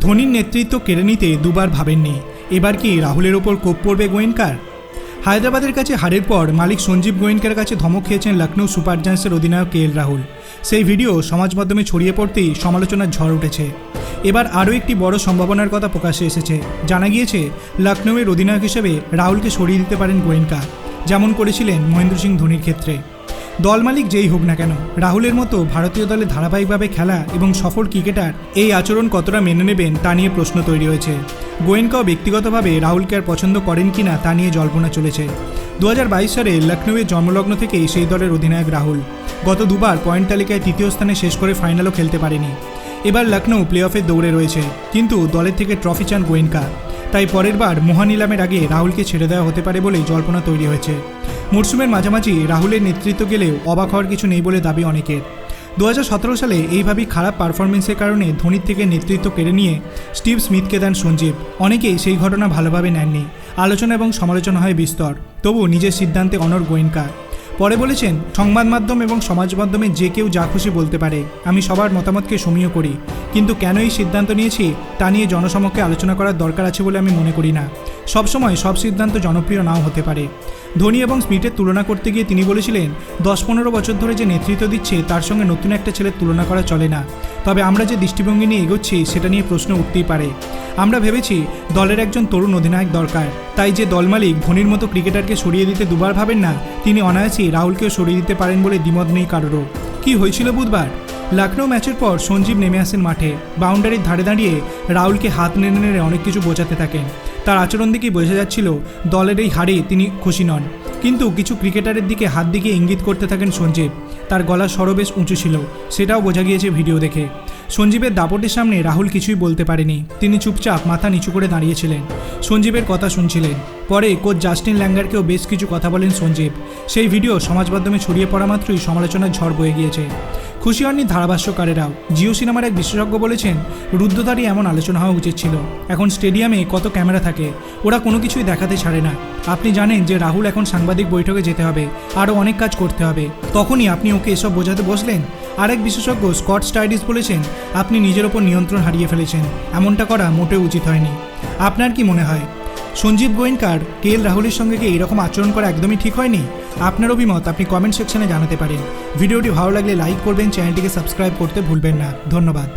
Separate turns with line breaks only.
ধোনির নেতৃত্ব কেড়ে নিতে দুবার ভাবেননি। এবার কি রাহুলের ওপর কোপ পড়বে গোয়েনকার? হায়দ্রাবাদের কাছে হারের পর মালিক সঞ্জীব গোয়েনকার কাছে ধমক খেয়েছেন লখনৌ সুপার জায়ান্টসের অধিনায়ক কে এল রাহুল। সেই ভিডিও সমাজ মাধ্যমে ছড়িয়ে পড়তেই সমালোচনার ঝড় উঠেছে। এবার আরও একটি বড় সম্ভাবনার কথা প্রকাশ্যে এসেছে। জানা গিয়েছে লখনৌয়ের অধিনায়ক হিসেবে রাহুলকে সরিয়ে দিতে পারেন গোয়েনকা যেমন করেছিলেন মহেন্দ্র সিং ধোনির ক্ষেত্রে। দল মালিক যেই হোক না কেন, রাহুলের মতো ভারতীয় দলে ধারাবাহিকভাবে খেলা এবং সফল ক্রিকেটার এই আচরণ কতটা মেনে নেবেন তা নিয়ে প্রশ্ন তৈরি হয়েছে। গোয়েনকাও ব্যক্তিগতভাবে রাহুলকে আর পছন্দ করেন কিনা তা নিয়ে জল্পনা চলেছে। দু হাজার বাইশ সালে লখনৌয়ের জন্মলগ্ন থেকেই সেই দলের অধিনায়ক রাহুল। গত দুবার পয়েন্ট তালিকায় তৃতীয় স্থানে শেষ করে ফাইনালও খেলতে পারেনি। এবার লখনৌ প্লে অফের দৌড়ে রয়েছে, কিন্তু দলের থেকে ট্রফি চান গোয়েনকা। তাই পরের বার মহানিলামের আগে রাহুলকে ছেড়ে দেওয়া হতে পারে বলেই জল্পনা তৈরি হয়েছে। মরশুমের মাঝামাঝি রাহুলের নেতৃত্ব গেলেও অবাক হওয়ার কিছু নেই বলে দাবি অনেকের। দু হাজার সতেরো সালে এইভাবেই খারাপ পারফরমেন্সের কারণে ধোনির থেকে নেতৃত্ব কেড়ে নিয়ে স্টিভ স্মিথকে দেন সঞ্জীব। অনেকেই সেই ঘটনা ভালোভাবে নেননি। আলোচনা এবং সমালোচনা হয় বিস্তর। তবু নিজের সিদ্ধান্তে অনর গোয়েনকা পরে বলেছেন, সংবাদ মাধ্যম এবং সমাজ মাধ্যমে যে কেউ যা খুশি বলতে পারে, আমি সবার মতামতকে সমীহ করি। কিন্তু কেন এই সিদ্ধান্ত নিয়েছি, তা নিয়ে জনসমক্ষে আলোচনা করার দরকার আছে বলে আমি মনে করি না। সবসময় সব সিদ্ধান্ত জনপ্রিয় নাও হতে পারে। ধোনি এবং স্মিথের তুলনা করতে গিয়ে তিনি বলেছিলেন দশ পনেরো বছর ধরে যে নেতৃত্ব দিচ্ছে, তার সঙ্গে নতুন একটা ছেলের তুলনা করা চলে না। তবে আমরা যে দৃষ্টিভঙ্গি নিয়ে এগোচ্ছি, সেটা নিয়ে প্রশ্ন উঠতেই পারে। আমরা ভেবেছি, দলের একজন তরুণ অধিনায়ক দরকার। তাই যে দল মালিক ধোনির মতো ক্রিকেটারকে সরিয়ে দিতে দুবার ভাবেন না, তিনি অনায়াসেই রাহুলকেও সরিয়ে দিতে পারেন বলে দ্বিমত নেই কারোরও। কি হয়েছিল বুধবার? লখনৌ ম্যাচের পর সঞ্জীব নেমে আসেন মাঠে। বাউন্ডারির ধারে দাঁড়িয়ে রাহুলকে হাত নেড়ে নেড়ে অনেক কিছু বোঝাতে থাকেন। তার আচরণ দেখেই বোঝা যাচ্ছিল দলের এই হারে তিনি খুশি নন। কিন্তু কিছু ক্রিকেটারের দিকে হাত দিকে ইঙ্গিত করতে থাকেন সঞ্জীব। তার গলার স্বর বেশ উঁচু ছিল, সেটাও বোঝা গিয়েছে ভিডিও দেখে। সঞ্জীবের দাপটের সামনে রাহুল কিছুই বলতে পারেনি। তিনি চুপচাপ মাথা নিচু করে দাঁড়িয়েছিলেন। সঞ্জীবের কথা শুনছিলেন। পরে কোচ জাস্টিন ল্যাঙ্গারকেও বেশ কিছু কথা বলেন সঞ্জীব। সেই ভিডিও সমাজ মাধ্যমে ছড়িয়ে পড়া মাত্রই সমালোচনার ঝড় বয়ে গিয়েছে। খুশি হননি ধারাভাষ্যকারেরাও। জিও সিনেমার এক বিশেষজ্ঞ বলেছেন রুদ্ধদ্বারই এমন আলোচনা হওয়া উচিত ছিল। এখন স্টেডিয়ামে কত ক্যামেরা থাকে, ওরা কোনো কিছুই দেখাতে ছাড়ে না। আপনি জানেন যে রাহুল এখন সাংবাদিক বৈঠকে যেতে হবে, আরও অনেক কাজ করতে হবে। তখনই আপনি ওকে এসব বোঝাতে বসলেন। আরেক বিশেষজ্ঞ স্কট স্টাইডিস বলেছেন, আপনি নিজের ওপর নিয়ন্ত্রণ হারিয়ে ফেলেছেন। এমনটা করা মোটেও উচিত হয়নি। আপনার কি মনে হয়? সঞ্জীব গোয়েঙ্কার কে এল রাহুলের সঙ্গে কি এরকম আচরণ করা একদমই ঠিক হয়নি? আপনার অভিমত আপনি কমেন্ট সেকশনে জানাতে পারেন। ভিডিওটি ভালো লাগলে লাইক করবেন চ্যানেলটিকে সাবস্ক্রাইব করতে ভুলবেন না। ধন্যবাদ।